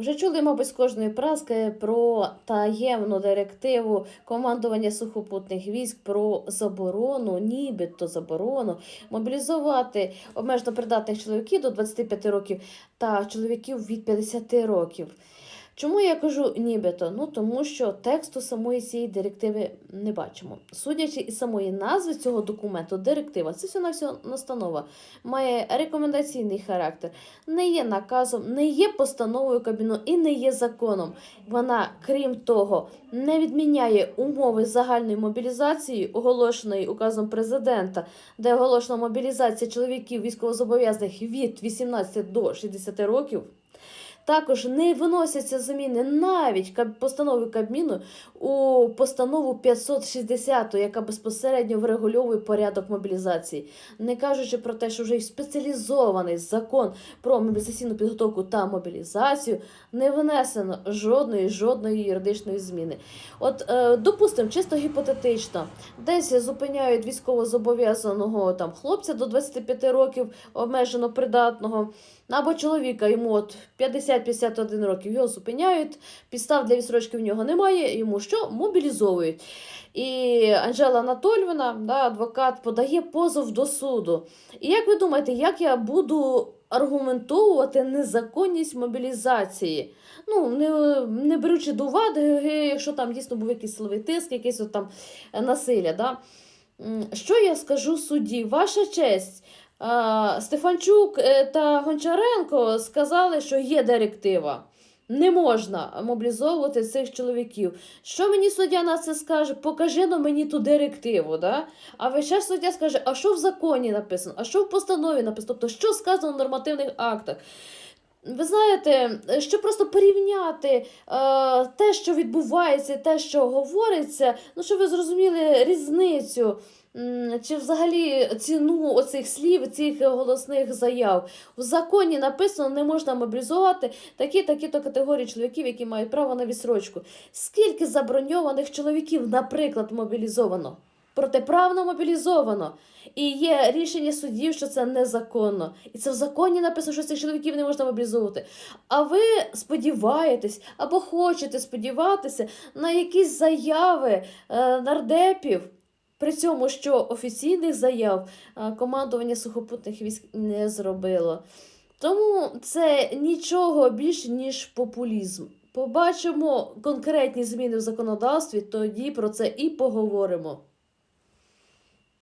Вже чули, мабуть, з кожної праски про таємну директиву командування сухопутних військ про заборону, нібито заборону мобілізувати обмежено придатних чоловіків до 25 років та чоловіків від 50 років. Чому я кажу нібито? Ну тому що тексту самої цієї директиви не бачимо. Судячи із самої назви цього документу, директива це все на все настанова, має рекомендаційний характер, не є наказом, не є постановою Кабміну і не є законом. Вона, крім того, не відміняє умови загальної мобілізації, оголошеної указом президента, де оголошена мобілізація чоловіків військовозобов'язаних від 18 до 60 років. Також не виносяться зміни навіть постанови Кабміну у постанову 560, яка безпосередньо врегульовує порядок мобілізації, не кажучи про те, що вже й спеціалізований закон про мобілізаційну підготовку та мобілізацію не внесено жодної жодної юридичної зміни. От, е, допустимо, чисто гіпотетично, десь зупиняють військовозобов'язаного там хлопця до 25 років обмежено придатного. Або чоловіка йому от 50-51 років його зупиняють, підстав для відсрочки в нього немає, йому що? Мобілізовують. І Анжела Анатольовна, да, адвокат, подає позов до суду. І як ви думаєте, як я буду аргументовувати незаконність мобілізації? Ну, не, не беручи до уваги, якщо там дійсно був якийсь силовий тиск, якесь от там е, насилля. Да? Що я скажу судді? Ваша честь. Стефанчук е, та Гончаренко сказали, що є директива. Не можна мобілізовувати цих чоловіків. Що мені суддя на це скаже? Покажи ну мені ту директиву. Да? А весь час суддя скаже, а що в законі написано, а що в постанові написано, тобто що сказано в нормативних актах. Ви знаєте, щоб просто порівняти е, те, що відбувається, те, що говориться, ну щоб ви зрозуміли різницю. Чи взагалі ціну оцих слів, цих голосних заяв в законі написано, не можна мобілізувати такі такі то категорії чоловіків, які мають право на відсрочку. Скільки заброньованих чоловіків, наприклад, мобілізовано? Протиправно мобілізовано. І є рішення судів, що це незаконно. І це в законі написано, що цих чоловіків не можна мобілізовувати. А ви сподіваєтесь або хочете сподіватися на якісь заяви е, нардепів. При цьому, що офіційних заяв е, командування сухопутних військ не зробило. Тому це нічого більш ніж популізм. Побачимо конкретні зміни в законодавстві, тоді про це і поговоримо.